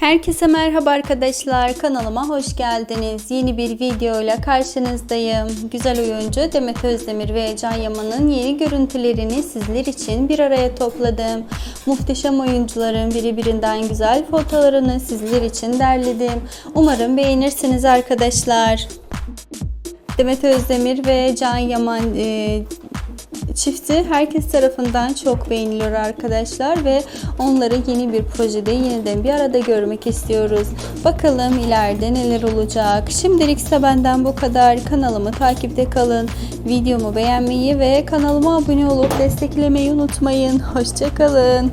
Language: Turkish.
Herkese merhaba arkadaşlar. Kanalıma hoş geldiniz. Yeni bir videoyla karşınızdayım. Güzel oyuncu Demet Özdemir ve Can Yaman'ın yeni görüntülerini sizler için bir araya topladım. Muhteşem oyuncuların birbirinden güzel fotolarını sizler için derledim. Umarım beğenirsiniz arkadaşlar. Demet Özdemir ve Can Yaman e, çifti herkes tarafından çok beğeniliyor arkadaşlar ve onları yeni bir projede yeniden bir arada görmek istiyoruz. Bakalım ileride neler olacak. Şimdilik ise benden bu kadar. Kanalımı takipte kalın. Videomu beğenmeyi ve kanalıma abone olup desteklemeyi unutmayın. Hoşçakalın.